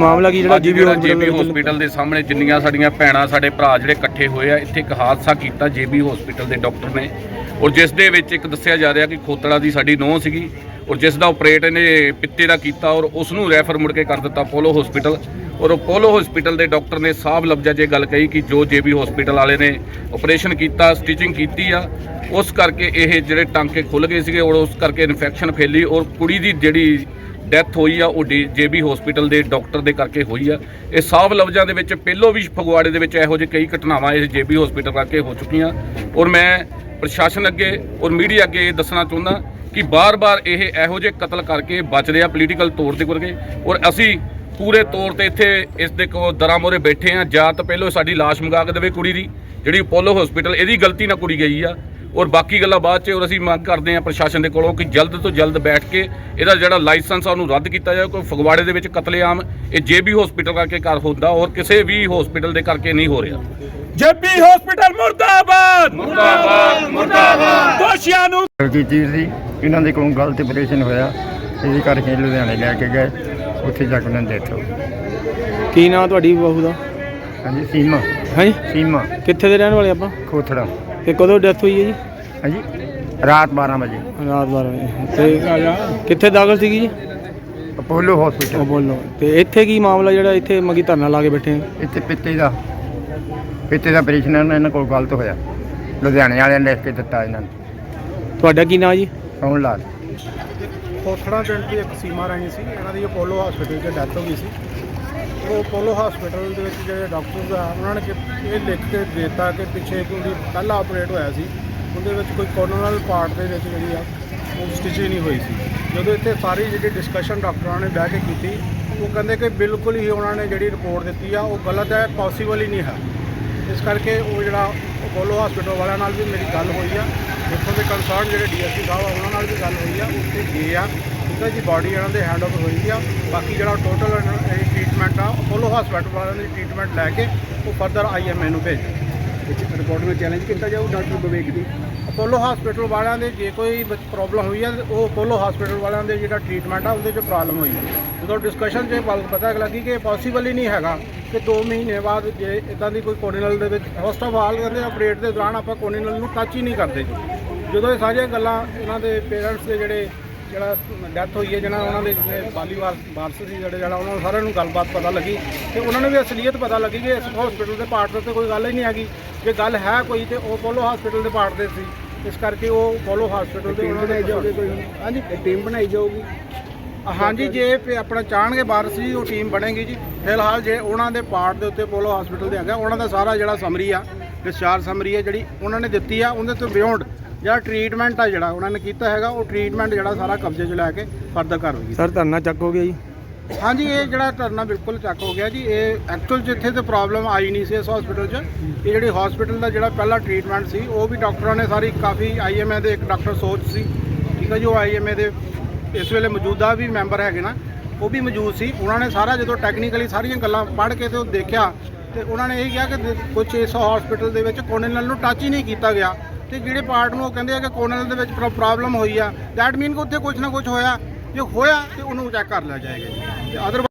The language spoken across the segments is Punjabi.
ਮਾਮਲਾ ਕੀ ਜਿਹੜਾ ਅੱਜ ਜੀਬੀ ਜਿਹੜਾ ਜੇਬੀ ਹਸਪੀਟਲ ਹਸਪੀਟਲ ਦੇ ਸਾਹਮਣੇ ਜਿੰਨੀਆਂ ਸਾਡੀਆਂ ਭੈਣਾਂ ਸਾਡੇ ਭਰਾ ਜਿਹੜੇ ਇਕੱਠੇ ਹੋਏ ਆ ਇੱਥੇ ਇੱਕ ਹਾਦਸਾ ਕੀਤਾ ਜੇਬੀ ਹਸਪੀਟਲ ਦੇ ਡਾਕਟਰ ਨੇ। ਔਰ ਜਿਸ ਦੇ ਵਿੱਚ ਇੱਕ ਦੱਸਿਆ ਜਾ ਰਿਹਾ ਕਿ ਖੋਤੜਾ ਦੀ ਸਾਡੀ ਨੋਹ ਸੀਗੀ। ਔਰ ਜਿਸ ਦਾ ਆਪਰੇਟ ਇਹਨੇ ਪਿੱਤੇ ਦਾ ਕੀਤਾ ਔਰ ਉਸ ਨੂੰ ਰੈਫਰ ਮੁੜ ਕੇ ਕਰ ਦਿੱਤਾ ਪੋਲੋ ਹਸਪੀਟਲ ਔਰ ਉਹ ਪੋਲੋ ਹਸਪੀਟਲ ਦੇ ਡਾਕਟਰ ਨੇ ਸਾਫ਼ ਲਫ਼ਜ਼ਾਂ 'ਚ ਇਹ ਗੱਲ ਕਹੀ ਕਿ ਜੋ ਜੇਬੀ ਹਸਪੀਟਲ ਵਾਲੇ ਨੇ ਆਪਰੇਸ਼ਨ ਕੀਤਾ ਸਟਿਚਿੰਗ ਕੀਤੀ ਆ, ਉਸ ਕਰਕੇ ਇਹ ਜਿਹੜੇ ਟਾਂਕੇ ਖੁੱਲ ਗਏ ਸੀਗੇ ਔਰ ਉਸ ਕਰਕੇ ਇਨਫੈਕਸ਼ਨ ਫੈਲੀ ਔਰ ਕੁੜੀ ਦੀ ਜਿਹੜੀ ਡੈਥ ਹੋਈ ਆ, ਉਹ ਜੇਬੀ ਹਸਪੀਟਲ ਦੇ ਡਾਕਟਰ ਦੇ ਕਰਕੇ ਹੋਈ ਆ। ਇਹ ਸਾਫ਼ ਲਫ਼ਜ਼ਾਂ ਦੇ ਵਿੱਚ ਪਹਿਲੋਂ ਵੀ ਫਗਵਾੜੇ ਦੇ ਵਿੱਚ ਇਹੋ ਜਿਹੇ ਕਈ ਘਟਨਾਵਾਂ ਇਸ ਜੇਬੀ ਹਸਪੀਟਲ ਕਰਕੇ ਹੋ ਚੁੱਕੀਆਂ। ਔਰ ਮੈਂ ਪ੍ਰਸ਼ਾਸਨ ਅੱਗੇ ਔਰ ਮੀਡੀਆ ਅੱਗੇ ਇਹ ਦੱਸਣਾ ਚਾਹੁੰਦਾ ਕਿ ਬਾਰ-ਬਾਰ ਇਹ ਇਹੋ ਜਿਹੇ ਕਤਲ ਕਰਕੇ ਬਚਦੇ ਆ ਪੋਲੀਟੀਕਲ ਤੌਰ ਤੇ ਕਰਕੇ। ਔਰ ਅਸੀਂ ਪੂਰੇ ਤੌਰ ਤੇ ਇੱਥੇ ਇਸ ਦੇ ਕੋ ਦਰਾਂ ਮੋਰੇ ਬੈਠੇ ਆ। ਜਾਂ ਤਾਂ ਪਹਿਲੋਂ ਸਾਡੀ ਲਾਸ਼ ਮੰਗਾ ਕੇ ਦੇਵੇ ਕੁੜੀ ਦੀ, ਜਿਹੜੀ ਅਪੋਲੋ ਹਸਪੀਟਲ ਇਹਦੀ ਗਲਤੀ ਨਾਲ ਕੁੜੀ ਗਈ ਆ। ਔਰ ਬਾਕੀ ਗੱਲਾਂ ਬਾਅਦ 'ਚ ਔਰ ਅਸੀਂ ਮੰਗ ਕਰਦੇ ਹਾਂ ਪ੍ਰਸ਼ਾਸਨ ਦੇ ਕੋਲੋਂ ਕਿ ਜਲਦ ਤੋਂ ਜਲਦ ਬੈਠ ਕੇ ਇਹਦਾ ਜਿਹੜਾ ਲਾਇਸੈਂਸ ਆ ਉਹਨੂੰ ਰੱਦ ਕੀਤਾ ਜਾਵੇ। ਕੋਈ ਫਗਵਾੜੇ ਦੇ ਵਿੱਚ ਕਤਲੇਆਮ ਇਹ ਜੇਬੀ ਹਸਪੀਟਲ ਕਰਕੇ ਕਰ ਹੁੰਦਾ ਔਰ ਕਿਸੇ ਵੀ ਹਸਪੀਟਲ ਦੇ ਕਰਕੇ ਨਹੀਂ ਹੋ ਰਿਹਾ। ਜੇਬੀ ਹਸਪੀਟਲ ਮੁਰਦਾਬਾਦ! ਮੁਰਦਾਬਾਦ ਮੁਰਦਾਬਾਦ! ਦੋਸ਼ੀਆਂ ਨੂੰ ਕੀਤੀ ਸੀ? ਇਹਨਾਂ ਦੇ ਕੋਲੋਂ ਗਲਤ ਆਪਰੇਸ਼ਨ ਹੋਇਆ। ਇਹਦੇ ਕਰਕੇ ਲੁਧਿਆਣੇ ਲੈ ਕੇ ਗਏ। ਉੱਥੇ ਜਾ ਕੇ ਉਹਨਾਂ ਦੀ ਡੈਥ ਹੋ ਗਈ ਕੀ ਨਾਂ ਤੁਹਾਡੀ ਬਹੂ ਦਾ? ਹਾਂਜੀ ਸੀਮਾ। ਹਾਂਜੀ ਸੀਮਾ। ਕਿੱਥੇ ਦੇ ਰਹਿਣ ਵਾਲੇ ਆਪਾਂ? ਖੋਥੜਾ। ਤੇ ਕਦੋਂ ਡੈਥ ਹੋਈ ਹੈ ਜੀ? ਹਾਂਜੀ ਰਾਤ 12 ਵਜੇ। ਰਾਤ 12 ਵਜੇ ਤੇ ਕਿੱਥੇ ਦਾਖਲ ਸੀਗੀ ਜੀ? ਅਪੋਲੋ ਉਹ ਹਸਪੀਟਲ ਬੋਲੋ ਤੇ ਇੱਥੇ ਕੀ ਮਾਮਲਾ ਜਿਹੜਾ ਇੱਥੇ ਮਗੀ ਧਰਨਾ ਲਾ ਕੇ ਬੈਠੇ ਆ ਇੱਥੇ ਪਿੱਤੇ ਦਾ ਪਿੱਤੇ ਦਾ ਆਪਰੇਸ਼ਨ ਇਹਨਾਂ ਕੋਲ ਗਲਤ ਹੋਇਆ। ਲੁਧਿਆਣੇ ਵਾਲਿਆਂ ਨੇ ਲਿਖ ਕੇ ਦਿੱਤਾ ਇਹਨਾਂ ਨੂੰ। ਤੁਹਾਡਾ ਕੀ ਨਾਂ ਜੀ? ਕੌਣ ਲਾਲ। ਕੋਥੜਾ ਪਿੰਡ ਦੀ ਇੱਕ ਸੀਮਾ ਰਾਣੀ ਸੀ। ਇਹਨਾਂ ਦੀ ਅਪੋਲੋ ਹਸਪੀਟਲ 'ਚ ਡੈਥ ਹੋ ਗਈ ਸੀ। ਉਹ ਅਪੋਲੋ ਹਸਪੀਟਲ ਦੇ ਵਿੱਚ ਜਿਹੜੇ ਡਾਕਟਰਸ ਆ, ਉਹਨਾਂ ਨੇ ਕਿ- ਇਹ ਲਿਖ ਕੇ ਦੇ ਦਿੱਤਾ ਕਿ ਪਿੱਛੇ ਕਿਉਂਕਿ ਪਹਿਲਾ ਆਪਰੇਟ ਹੋਇਆ ਸੀ। ਉਹਦੇ ਵਿੱਚ ਕੋਈ ਕੋਰਨਲ ਪਾਰਟ ਦੇ ਵਿੱਚ ਜਿਹੜੀ ਆ, ਉਹ ਸਟਿਚ ਹੀ ਨਹੀਂ ਹੋਈ ਸੀ। ਜਦੋਂ ਇੱਥੇ ਸਾਰੀ ਜਿਹੜੀ ਡਿਸਕਸ਼ਨ ਡਾਕਟਰਾਂ ਨੇ ਬਹਿ ਕੇ ਕੀਤੀ, ਉਹ ਕਹਿੰਦੇ ਕਿ ਬਿਲਕੁਲ ਹੀ ਉਹਨਾਂ ਨੇ ਜਿਹੜੀ ਰਿਪੋਰਟ ਦਿੱਤੀ ਆ, ਉਹ ਗਲਤ ਹੈ ਪੋਸੀਬਲ ਹੀ ਨਹੀਂ ਹੈ। ਇਸ ਕਰਕੇ ਉਹ ਜਿਹੜਾ ਅਪੋਲੋ ਹਸਪੀਟਲ ਵਾਲਿਆਂ ਨਾਲ ਵੀ ਮੇਰੀ ਗੱਲ ਹੋਈ ਆ। ਇੱਥੋਂ ਦੇ ਕੰਸਰਨ ਜਿਹੜੇ ਡੀਐਸਪੀ ਸਾਹਿਬ ਆ, ਉਹਨਾਂ ਨਾਲ ਵੀ ਗੱਲ ਹੋਈ ਆ ਉੱਥੇ ਗਏ ਆ। ਉਹਦਾ ਜੀ ਬਾਡੀ ਇਹਨਾਂ ਦੇ ਹੈਂਡ ਓਵਰ ਹੋਈ ਆ। ਬਾਕੀ ਜਿਹੜਾ ਟੋਟਲ ਇਹ ਟ੍ਰੀਟਮੈਂਟ ਆ ਅਪੋਲੋ ਹਸਪੀਟਲ ਵਾਲਿਆਂ ਦੀ ਟ੍ਰੀਟਮੈਂਟ ਲੈ ਕੇ ਉਹ ਫਰਦਰ ਆਈਐਮਏ ਨੂੰ ਭੇਜ ਰਿਪੋਰਟ ਨੂੰ ਚੈਲੰਜ ਕੀਤਾ ਜਾਊ ਡਾਕਟਰ ਵਿਵੇਕ ਦੀ। ਅਪੋਲੋ ਹਸਪੀਟਲ ਵਾਲਿਆਂ ਦੇ ਜੇ ਕੋਈ ਪ੍ਰੋਬਲਮ ਹੋਈ ਆ, ਉਹ ਅਪੋਲੋ ਹਸਪੀਟਲ ਵਾਲਿਆਂ ਦੇ ਜਿਹੜਾ ਟ੍ਰੀਟਮੈਂਟ ਆ, ਉਹਦੇ 'ਚ ਪ੍ਰੋਬਲਮ ਹੋਈ ਜਦੋਂ ਡਿਸਕਸ਼ਨ 'ਚ ਇਹ ਗੱਲ ਪਤਾ ਲੱਗੀ ਕਿ ਪੋਸੀਬਲ ਹੀ ਨਹੀਂ ਹੈਗਾ ਕਿ 2 ਮਹੀਨੇ ਬਾਅਦ ਜੇ ਇਦਾਂ ਦੀ ਕੋਈ ਕੋਰਨਲ ਦੇ ਵਿੱਚ ਫਸਟ ਆਫ ਆਲ ਕਹਿੰਦੇ ਆਪਰੇਟ ਦੇ ਦੌਰਾਨ ਆਪਾਂ ਕੋਰਨਲ ਨੂੰ ਟੱਚ ਹੀ ਨਹੀਂ ਕਰਦੇ ਜੀ। ਜਦੋਂ ਇਹ ਸਾਰੀਆਂ ਗੱਲਾਂ ਇਹਨਾਂ ਦੇ ਪੇਰੈਂਟਸ ਦੇ ਜਿਹੜੇ ਜਿਹੜਾ ਡੈਥ ਹੋਈ ਹੈ ਜਿਹਨਾਂ ਉਹਨਾਂ ਦੇ ਜਿਹੜੇ ਬਾਲੀ ਵਾਰ ਵਾਰਸ ਸੀ ਜਿਹੜੇ ਜਿਹੜਾ ਉਹਨਾਂ ਨੂੰ ਸਾਰਿਆਂ ਨੂੰ ਗੱਲਬਾਤ ਪਤਾ ਲੱਗੀ ਤੇ ਉਹਨਾਂ ਨੂੰ ਵੀ ਅਸਲੀਅਤ ਪਤਾ ਲੱਗੀ ਕਿ ਇਸ ਹਸਪੀਟਲ ਦੇ ਪਾਰਟ ਦੇ ਉੱਤੇ ਕੋਈ ਗੱਲ ਹੀ ਨਹੀਂ ਹੈਗੀ। ਜੇ ਗੱਲ ਹੈ ਕੋਈ ਤੇ ਉਹ ਪੋਲੋ ਹਸਪੀਟਲ ਦੇ ਪਾਰਟ ਦੇ ਸੀ। ਇਸ ਕਰਕੇ ਉਹ ਪੋਲੋ ਹਸਪੀਟਲ ਦੇ ਉਹਨਾਂ ਦੇ ਜਾਓਗੇ ਕੋਈ? ਹਾਂਜੀ ਟੀਮ ਬਣਾਈ ਜਾਊਗੀ। ਹਾਂਜੀ ਜੇ ਤੇ ਆਪਣਾ ਚਾਹਣਗੇ ਵਾਰਸ ਜੀ ਉਹ ਟੀਮ ਬਣੇਗੀ ਜੀ। ਫਿਲਹਾਲ ਜੇ ਉਹਨਾਂ ਦੇ ਪਾਰਟ ਦੇ ਉੱਤੇ ਪੋਲੋ ਹਸਪੀਟਲ ਦੇ ਹੈਗਾ ਉਹਨਾਂ ਦਾ ਸਾਰਾ ਜਿਹੜਾ ਸਮਰੀ ਆ ਡਿਸਚਾਰਜ ਸਮਰੀ ਆ ਜਿਹੜੀ ਉਹਨਾਂ ਨੇ ਦਿੱਤੀ ਆ ਉਹਦੇ ਤੋਂ ਬਿਯੋਂਡ ਜਿਹੜਾ ਟ੍ਰੀਟਮੈਂਟ ਆ ਜਿਹੜਾ ਉਹਨਾਂ ਨੇ ਕੀਤਾ ਹੈਗਾ ਉਹ ਟ੍ਰੀਟਮੈਂਟ ਜਿਹੜਾ ਸਾਰਾ ਕਬਜ਼ੇ 'ਚ ਲੈ ਕੇ ਫਰਦਰ ਕਰਵਾਈ ਸਰ ਧਰਨਾ ਚੱਕ ਹੋ ਗਿਆ ਜੀ? ਹਾਂਜੀ ਇਹ ਜਿਹੜਾ ਧਰਨਾ ਬਿਲਕੁਲ ਚੱਕ ਹੋ ਗਿਆ ਜੀ ਇਹ ਐਕਚੁਅਲ ਜਿੱਥੇ ਤੇ ਪ੍ਰੋਬਲਮ ਆਈ ਨਹੀਂ ਸੀ ਇਸ ਹਸਪੀਟਲ 'ਚ ਇਹ ਜਿਹੜੀ ਹਸਪੀਟਲ ਦਾ ਜਿਹੜਾ ਪਹਿਲਾ ਟ੍ਰੀਟਮੈਂਟ ਸੀ ਉਹ ਵੀ ਡਾਕਟਰਾਂ ਨੇ ਸਾਰੀ ਕਾਫੀ ਆਈਐਮਏ ਦੇ ਇੱਕ ਡਾਕਟਰ ਸੋਚ ਸੀ ਠੀਕ ਹੈ ਜੋ ਆਈਐਮਏ ਦੇ ਇਸ ਵੇਲੇ ਮੌਜੂਦਾ ਵੀ ਮੈਂਬਰ ਹੈਗੇ ਨਾ ਉਹ ਵੀ ਮੌਜੂਦ ਸੀ ਉਹਨਾਂ ਨੇ ਸਾਰਾ ਜਦੋਂ ਟੈਕਨੀਕਲੀ ਸਾਰੀਆਂ ਗੱਲਾਂ ਪੜ੍ਹ ਕੇ ਤੇ ਉਹ ਦੇਖਿਆ ਤੇ ਉਹਨਾਂ ਨੇ ਇਹ ਕਿਹਾ ਕਿ ਕੁਝ ਇਸ ਹਸਪੀਟਲ ਦੇ ਵਿੱਚ ਕੋਰਨਲ ਨੂੰ ਟੱਚ ਹੀ ਨਹੀਂ ਕੀਤਾ ਗਿਆ। ਤੇ ਜਿਹੜੇ ਪਾਰਟ ਨੂੰ ਉਹ ਕਹਿੰਦੇ ਆ ਕਿ ਕੋਰਨਲ ਦੇ ਵਿੱਚ ਪ੍ਰੋਬਲਮ ਹੋਈ ਆ। ਦੈਟ ਮੀਨ ਕਿ ਉੱਥੇ ਕੁਝ ਨਾ ਕੁਝ ਹੋਇਆ। ਜੇ ਹੋਇਆ ਤੇ ਉਹਨੂੰ ਚੈੱਕ ਕਰ ਲਿਆ ਜਾਏਗਾ ਜੀ। ਤੇ ਅਦਰ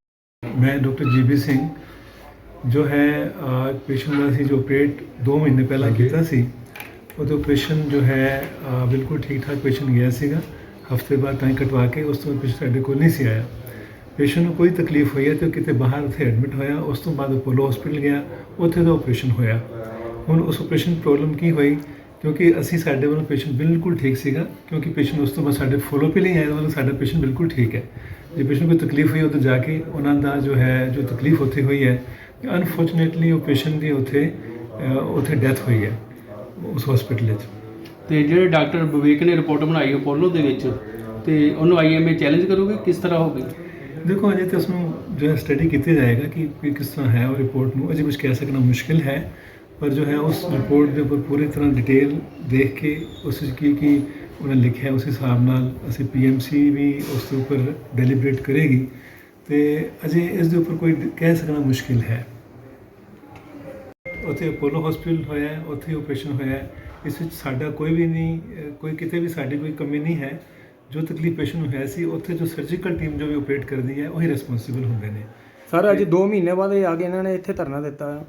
ਮੈਂ ਡਾਕਟਰ ਜੀਬੀ ਸਿੰਘ ਜੋ ਹੈ ਪੇਸ਼ੈਂਟ ਦਾ ਸੀ ਜੋ ਆਪਰੇਟ 2 ਮਹੀਨੇ ਪਹਿਲਾਂ ਕੀਤਾ ਸੀ ਉਹਦਾ ਆਪਰੇਸ਼ਨ ਜੋ ਹੈ ਬਿਲਕੁਲ ਠੀਕ ਠਾਕ ਪੇਸ਼ੈਂਟ ਗਿਆ ਸੀਗਾ। ਹਫ਼ਤੇ ਬਾਅਦ ਤਾਂ ਕਟਵਾ ਕੇ ਉਸ ਤੋਂ ਪੇਸ਼ੈਂਟ ਸਾਡੇ ਕੋਲ ਨਹੀਂ ਸੀ ਆਇਆ। ਪੇਸ਼ੈਂਟ ਨੂੰ ਕੋਈ ਤਕਲੀਫ ਹੋਈ ਹੈ ਤੇ ਉਹ ਕਿਤੇ ਬਾਹਰ ਉੱਥੇ ਐਡਮਿਟ ਹੋਇਆ। ਉਸ ਤੋਂ ਬਾਅਦ ਅਪੋਲੋ ਹਸਪੀਟਲ ਗਿਆ। ਉੱਥੇ ਦਾ ਆਪਰੇਸ਼ਨ ਹੋਇਆ। ਹੁਣ ਉਸ ਆਪਰੇਸ਼ਨ ਪ੍ਰੋਬਲਮ ਕੀ ਹੋਈ? ਕਿਉਂਕਿ ਅਸੀਂ ਸਾਡੇ ਵੱਲੋਂ ਪੇਸ਼ੈਂਟ ਬਿਲਕੁਲ ਠੀਕ ਸੀਗਾ ਕਿਉਂਕਿ ਪੇਸ਼ੈਂਟ ਉਸ ਤੋਂ ਬਾਅਦ ਸਾਡੇ ਫੋਲੋ ਪੇ ਲਈ ਆਇਆ ਮਤਲਬ ਸਾਡਾ ਪੇਸ਼ੈਂਟ ਬਿਲਕੁਲ ਠੀਕ ਹੈ। ਜੇ ਪੇਸ਼ੈਂਟ ਕੋਈ ਤਕਲੀਫ ਹੋਈ ਉੱਥੇ ਜਾ ਕੇ ਉਹਨਾਂ ਦਾ ਜੋ ਹੈ ਜੋ ਤਕਲੀਫ ਉੱਥੇ ਹੋਈ ਹੈ ਅਨਫੋਰਚੂਨੇਟਲੀ ਉਹ ਪੇਸ਼ੈਂਟ ਦੀ ਉੱਥੇ ਉੱਥੇ ਡੈਥ ਹੋਈ ਹੈ ਉਸ ਹਸਪੀਟਲ ਵਿੱਚ। ਤੇ ਜਿਹੜੇ ਡਾਕਟਰ ਵਿਵੇਕ ਨੇ ਰਿਪੋਰਟ ਬਣਾਈ ਅਪੋਲੋ ਦੇ ਵਿੱਚ ਤੇ ਉਹਨੂੰ ਆਈਐਮਏ ਚੈਲੰਜ ਕਰੋਗੇ? ਕਿਸ ਤਰ੍ਹਾਂ ਹੋਗੀ ਦੇਖੋ ਅਜੇ ਤਾਂ ਉਸਨੂੰ ਜੋ ਹੈ ਸਟੱਡੀ ਕੀਤੀ ਜਾਏਗਾ ਕਿ ਕਿਸ ਤਰ੍ਹਾਂ ਹੈ ਉਹ ਰਿਪੋਰਟ ਨੂੰ। ਅਜੇ ਕੁਝ ਕਹਿ ਸਕਣਾ ਮੁਸ਼ਕਿਲ ਹੈ। ਪਰ ਜੋ ਹੈ ਉਸ ਰਿਪੋਰਟ ਦੇ ਉੱਪਰ ਪੂਰੀ ਤਰ੍ਹਾਂ ਡਿਟੇਲ ਦੇਖ ਕੇ ਉਸ ਵਿੱਚ ਕੀ ਕੀ ਉਹਨਾਂ ਲਿਖਿਆ ਉਸ ਹਿਸਾਬ ਨਾਲ ਅਸੀਂ ਪੀਐਮਸੀ ਵੀ ਉਸ ਦੇ ਉੱਪਰ ਡੈਲੀਬਰੇਟ ਕਰੇਗੀ ਤੇ ਅਜੇ ਇਸ ਦੇ ਉੱਪਰ ਕੋਈ ਕਹਿ ਸਕਣਾ ਮੁਸ਼ਕਿਲ ਹੈ। ਉੱਥੇ ਅਪੋਲੋ ਹਸਪੀਟਲ ਹੋਇਆ ਹੈ, ਉੱਥੇ ਆਪਰੇਸ਼ਨ ਹੋਇਆ। ਇਸ ਵਿੱਚ ਸਾਡਾ ਕੋਈ ਵੀ ਨਹੀਂ ਕੋਈ ਕਿਤੇ ਵੀ ਸਾਡੀ ਕੋਈ ਕਮੀ ਨਹੀਂ ਹੈ। ਜੋ ਤਕਲੀਫ ਪੇਸ਼ੈਂਟ ਨੂੰ ਹੈ ਸੀ ਉੱਥੇ ਜੋ ਸਰਜੀਕਲ ਟੀਮ ਜੋ ਵੀ ਆਪਰੇਟ ਕਰਦੀ ਹੈ ਉਹੀ ਰਿਸਪੌਂਸਿਬਲ ਹੁੰਦੇ ਨੇ। ਸਰ ਅੱਜ 2 ਮਹੀਨੇ ਬਾਅਦ ਇਹ ਆ ਕੇ ਇਹਨਾਂ ਨੇ ਇੱਥੇ ਧਰਨਾ ਦਿੱਤਾ।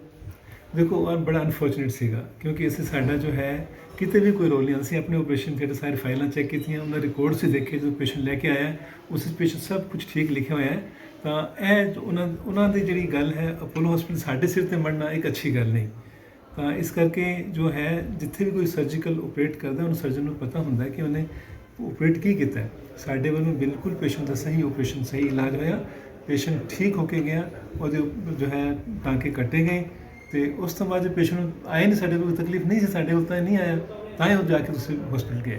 ਦੇਖੋ ਉਹ ਬੜਾ ਅਨਫੋਰਚੂਨੇਟ ਸੀਗਾ, ਕਿਉਂਕਿ ਅਸੀਂ ਸਾਡਾ ਜੋ ਹੈ, ਕਿਤੇ ਵੀ ਕੋਈ ਰੋਲ ਨਹੀਂ, ਅਸੀਂ ਆਪਣੇ ਆਪਰੇਸ਼ਨ ਥੀਏਟਰ ਸਾਰੇ ਫਾਈਲਾਂ ਚੈੱਕ ਕੀਤੀਆਂ, ਉਹਨਾਂ ਰਿਕਾਰਡ ਹੀ ਦੇਖੇ, ਜੋ ਪੇਸ਼ੈਂਟ ਲੈ ਕੇ ਆਇਆ, ਉਸ ਵਿੱਚ ਪੇਸ਼ੈਂਟ ਸਭ ਕੁਝ ਠੀਕ ਲਿਖਿਆ ਹੋਇਆ ਹੈ। ਤਾਂ ਇਹ ਉਹਨਾਂ ਉਹਨਾਂ ਦੀ ਜਿਹੜੀ ਗੱਲ ਹੈ ਅਪੋਲੋ ਹਸਪੀਟਲ ਸਾਡੇ ਸਿਰ ਤੇ ਮੰਨਣਾ ਇੱਕ ਅੱਛੀ ਗੱਲ ਨਹੀਂ। ਤਾਂ ਇਸ ਕਰਕੇ ਜੋ ਹੈ, ਜਿੱਥੇ ਵੀ ਕੋਈ ਸਰਜੀਕਲ ਆਪਰੇਟ ਕਰਦਾ, ਉਹਨੂੰ ਸਰਜਨ ਨੂੰ ਪਤਾ ਹੁੰਦਾ ਹੈ ਕਿ ਉਹਨੇ ਆਪਰੇਟ ਕੀ ਕੀਤਾ ਸਾਡੇ ਵੱਲੋਂ ਬਿਲਕੁਲ ਪੇਸ਼ੈਂਟ ਦਾ ਸਹੀ ਆਪਰੇਸ਼ਨ ਸਹੀ ਇਲਾਜ ਹੋਇਆ। ਪੇਸ਼ੈਂਟ ਠੀਕ ਹੋ ਕੇ ਗਿਆ, ਉਹਦੇ ਉੱਪਰ ਜੋ ਹੈ, ਟਾਂਕੇ ਕੱਟੇ ਗਏ। ਤੇ ਉਸ ਤੋਂ ਬਾਅਦ ਜੇ ਪੇਸ਼ੈਂਟ ਨੂੰ ਆਏ ਨਹੀਂ ਸਾਡੇ ਕੋਲ ਤਕਲੀਫ ਨਹੀਂ ਸੀ ਸਾਡੇ ਕੋਲ, ਤਾਂ ਨਹੀਂ ਆਇਆ, ਤਾਂ ਹੀ ਉਹ ਜਾ ਕੇ ਤੁਸੀਂ ਹਸਪੀਟਲ ਗਿਆ